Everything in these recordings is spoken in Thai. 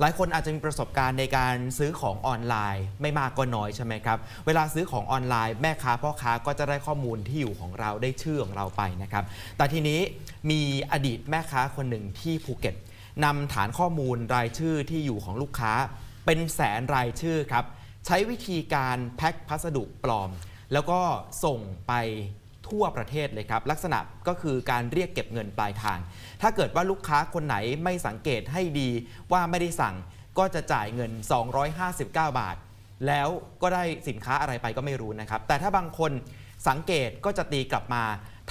หลายคนอาจจะมีประสบการณ์ในการซื้อของออนไลน์ ไม่มากก็น้อยใช่ไหมครับ เวลาซื้อของออนไลน์แม่ค้าพ่อค้าก็จะได้ข้อมูลที่อยู่ของเราได้ชื่อของเราไปนะครับ แต่ทีนี้มีอดีตแม่ค้าคนหนึ่งที่ภูเก็ตนำฐานข้อมูลรายชื่อที่อยู่ของลูกค้า เป็นแสนรายชื่อครับ ใช้วิธีการแพ็คพัสดุปลอม แล้วก็ส่งไป ทั่วประเทศเลยครับ ลักษณะก็คือการเรียกเก็บเงินปลายทาง ถ้าเกิดว่าลูกค้าคนไหนไม่สังเกตให้ดีว่าไม่ได้สั่งก็จะจ่ายเงิน 259 บาท แล้วก็ได้สินค้าอะไรไปก็ไม่รู้นะครับ แต่ถ้าบางคนสังเกตก็จะตีกลับมา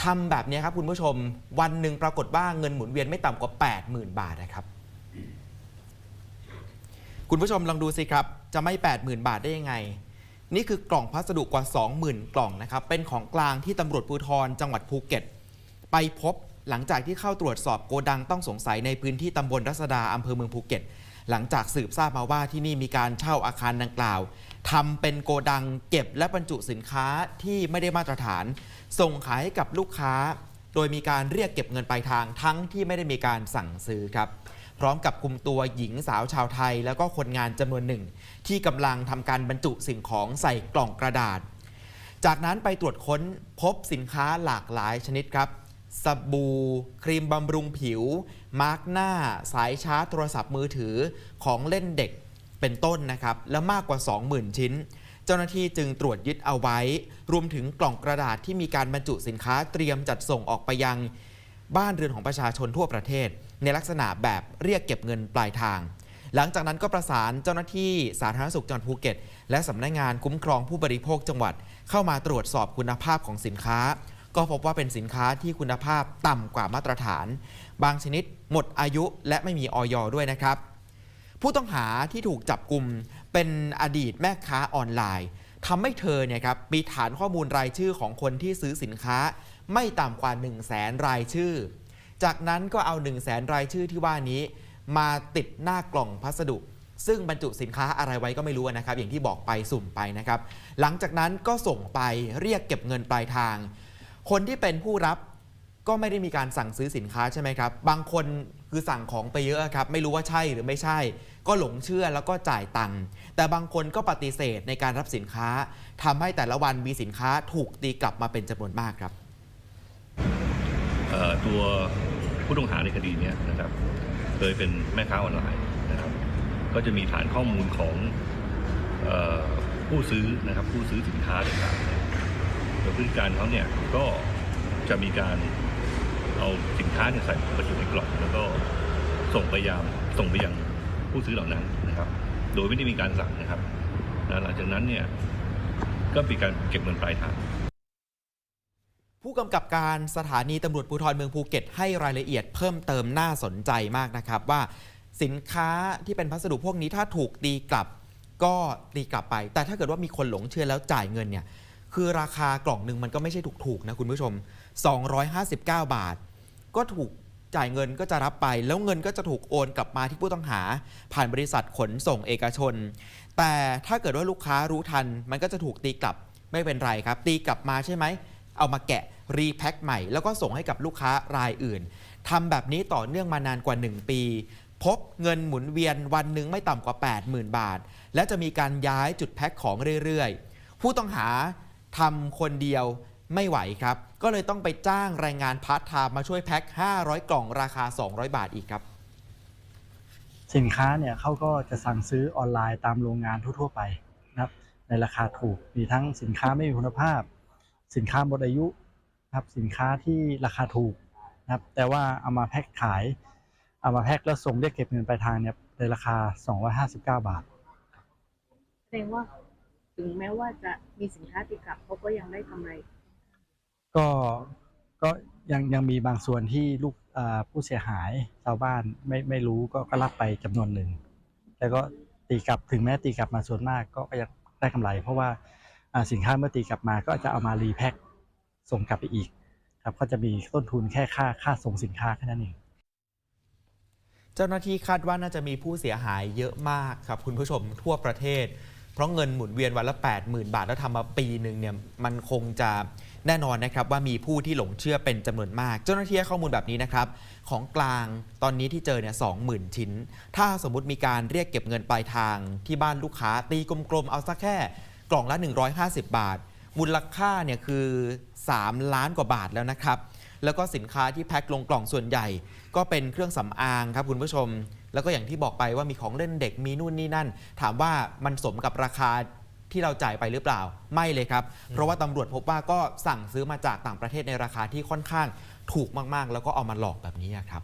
ทำแบบนี้ครับคุณผู้ชม วันหนึ่งปรากฏว่าเงินหมุนเวียนไม่ต่ำกว่า 80,000 บาทนะครับคุณผู้ชมลองดูสิครับ จะไม่ 80,000 บาทได้ยังไง นี่คือกล่องพัสดุกว่า 20,000 กล่องนะครับเป็นของกลางที่ตำรวจภูธรจังหวัดภูเก็ต ไปพบหลังจากที่เข้าตรวจสอบโกดังต้องสงสัยในพื้นที่ตำบลรัศดาอำเภอเมืองภูเก็ต หลังจากสืบทราบมาว่าที่นี่มีการเช่าอาคารดังกล่าวทำเป็นโกดังเก็บและบรรจุสินค้าที่ไม่ได้มาตรฐาน ส่งขายให้กับลูกค้า โดยมีการเรียกเก็บเงินปลายทางทั้งที่ไม่ได้มีการสั่งซื้อครับ พร้อมกับคุมตัวหญิงสาวชาวไทย แล้วก็คนงานจำนวนหนึ่ง ที่กำลังทำการบรรจุสิ่งของใส่กล่องกระดาษ จากนั้นไปตรวจค้นพบสินค้าหลากหลายชนิดครับสบู่ครีมบำรุงผิว มาร์กหน้า สายชาร์จโทรศัพท์มือถือของเล่นเด็กเป็นต้นนะครับ และมากกว่า 20,000 ชิ้น เจ้าหน้าที่จึงตรวจยึดเอาไว้ รวมถึงกล่องกระดาษที่มีการบรรจุสินค้าเตรียมจัดส่งออกไปยัง บ้านเรือนของประชาชนทั่วประเทศ ในลักษณะแบบเรียกเก็บเงินปลายทาง หลังจากนั้นก็ประสานเจ้าหน้าที่สาธารณสุขจังหวัดภูเก็ต และสำนักงานคุ้มครองผู้บริโภคจังหวัด เข้ามาตรวจสอบคุณภาพของสินค้า ก็พบว่าเป็นสินค้าที่คุณภาพต่ำกว่ามาตรฐาน บางชนิดหมดอายุและไม่มีออยด้วยนะครับ ผู้ต้องหาที่ถูกจับกลุ่มเป็นอดีตแม่ค้าออนไลน์ทำให้เธอเนี่ยครับมีฐานข้อมูลรายชื่อของคนที่ซื้อสินค้า ไม่ต่ำกว่า 1 0 0 0 0แสนรายชื่อ จากนั้นก็เอา 1 0 0 0 0แสนรายชื่อที่ว่านี้ มาติดหน้ากล่องพัสดุ ซึ่งบรรจุสินค้าอะไรไว้ก็ไม่รู้นะครับ อย่างที่บอกไปสุ่มไปนะครับ หลังจากนั้นก็ส่งไปเรียกเก็บเงินปลายทาง คนที่เป็นผู้รับก็ไม่ได้มีการสั่งซื้อสินค้าใช่ไหมครับ บางคนคือสั่งของไปเยอะครับ ไม่รู้ว่าใช่หรือไม่ใช่ ก็หลงเชื่อแล้วก็จ่ายตังค์ แต่บางคนก็ปฏิเสธในการรับสินค้าทำให้แต่ละวันมีสินค้าถูกตีกลับมาเป็นจำนวนมากครับ ตัวผู้ต้องหาในคดีนี้นะครับเคยเป็นแม่ค้าออนไลน์นะครับ ก็จะมีฐานข้อมูลของอผู้ซื้อนะครับผู้ซื้อสินค้าต่างๆเนี่ยโดยพฤติการเขาเนี่ยก็จะมีการเอาสินค้าเนี่ยใส่บรรจุในกล่องแล้วก็ส่งไปยังส่งไปยังผู้ซื้อเหล่านั้นนะครับ โดยไม่ได้มีการสั่งนะครับหลังจากนั้นเนี่ยก็มีการเก็บเงินปลายทาง ผู้กำกับการสถานีตำรวจภูธรเมืองภูเก็ตให้รายละเอียดเพิ่มเติมน่าสนใจมากนะครับ ว่าสินค้าที่เป็นพัสดุพวกนี้ถ้าถูกตีกลับก็ตีกลับไป แต่ถ้าเกิดว่ามีคนหลงเชื่อแล้วจ่ายเงินเนี่ยคือราคากล่องหนึ่งมันก็ไม่ใช่ถูกๆนะคุณผู้ชม 259 บาท ก็ถูกจ่ายเงินก็จะรับไป แล้วเงินก็จะถูกโอนกลับมาที่ผู้ต้องหา ผ่านบริษัทขนส่งเอกชน แต่ถ้าเกิดว่าลูกค้ารู้ทัน มันก็จะถูกตีกลับไม่เป็นไรครับ ตีกลับมาใช่ไหม เอามาแกะรีแพ็คใหม่ แล้วก็ส่งให้กับลูกค้ารายอื่นทำแบบนี้ต่อเนื่องมานานกว่า 1 ปี พบเงินหมุนเวียนวันหนึ่งไม่ต่ำกว่า 80,000 บาท และจะมีการย้ายจุดแพ็คของเรื่อยๆ ผู้ต้องหาทำคนเดียวไม่ไหวครับ ก็เลยต้องไปจ้างแรงงานพาร์ทไทม์มาช่วยแพ็ค 500 กล่องราคา 200 บาทอีกครับ สินค้าเนี่ยเขาก็จะสั่งซื้อออนไลน์ตามโรงงานทั่วๆไปนะครับในราคาถูกมีทั้งสินค้าไม่มีคุณภาพ สินค้าหมดอายุนะครับสินค้าที่ราคาถูกนะครับ แต่ว่าเอามาแพ็คขาย เอามาแพ็คแล้วส่งเรียกเก็บเงินปลายทางเนี่ยในราคา 259 บาท แสดงว่าถึงแม้ว่าจะมีสินค้าติดกลับเขาก็ยังได้กำไร ก็ก็ยังยังมีบางส่วนที่ลูกอ่าผู้เสียหายชาวบ้านไม่ไม่รู้ก็ก็รับไปจำนวนหนึ่ง แต่ก็ตีกลับถึงแม้ตีกลับมาส่วนมากก็ก็ยังได้กำไร เพราะว่าอ่า สินค้าเมื่อตีกลับมาก็จะเอามารีแพ็คส่งกลับไปอีกครับก็จะมีต้นทุนแค่ค่าค่าส่งสินค้าแค่นั้นเองเจ้าหน้าที่คาดว่าน่าจะมีผู้เสียหายเยอะมากครับ คุณผู้ชมทั่วประเทศ เพราะเงินหมุนเวียนวันละ 80,000 บาทแล้วทำมาปีหนึ่งเนี่ยมันคงจะแน่นอนนะครับว่ามีผู้ที่หลงเชื่อเป็นจำนวนมาก เจ้าหน้าที่ให้ข้อมูลแบบนี้นะครับ ของกลางตอนนี้ที่เจอเนี่ยสองหมื่นชิ้น ถ้าสมมุติมีการเรียกเก็บเงินปลายทางที่บ้านลูกค้าตีกลมๆ เอาสักแค่ กล่องละ 150 บาท มูลค่าเนี่ยคือ 3 ล้านกว่าบาทแล้วนะครับ แล้วก็สินค้าที่แพ็คลงกล่องส่วนใหญ่ ก็เป็นเครื่องสำอางครับคุณผู้ชม แล้วก็อย่างที่บอกไปว่ามีของเล่นเด็กมีนู่นนี่นั่น ถามว่ามันสมกับราคาที่เราจ่ายไปหรือเปล่า ไม่เลยครับ เพราะว่าตำรวจพบว่าก็สั่งซื้อมาจากต่างประเทศในราคาที่ค่อนข้างถูกมาก ๆ แล้วก็เอามาหลอกแบบนี้ครับ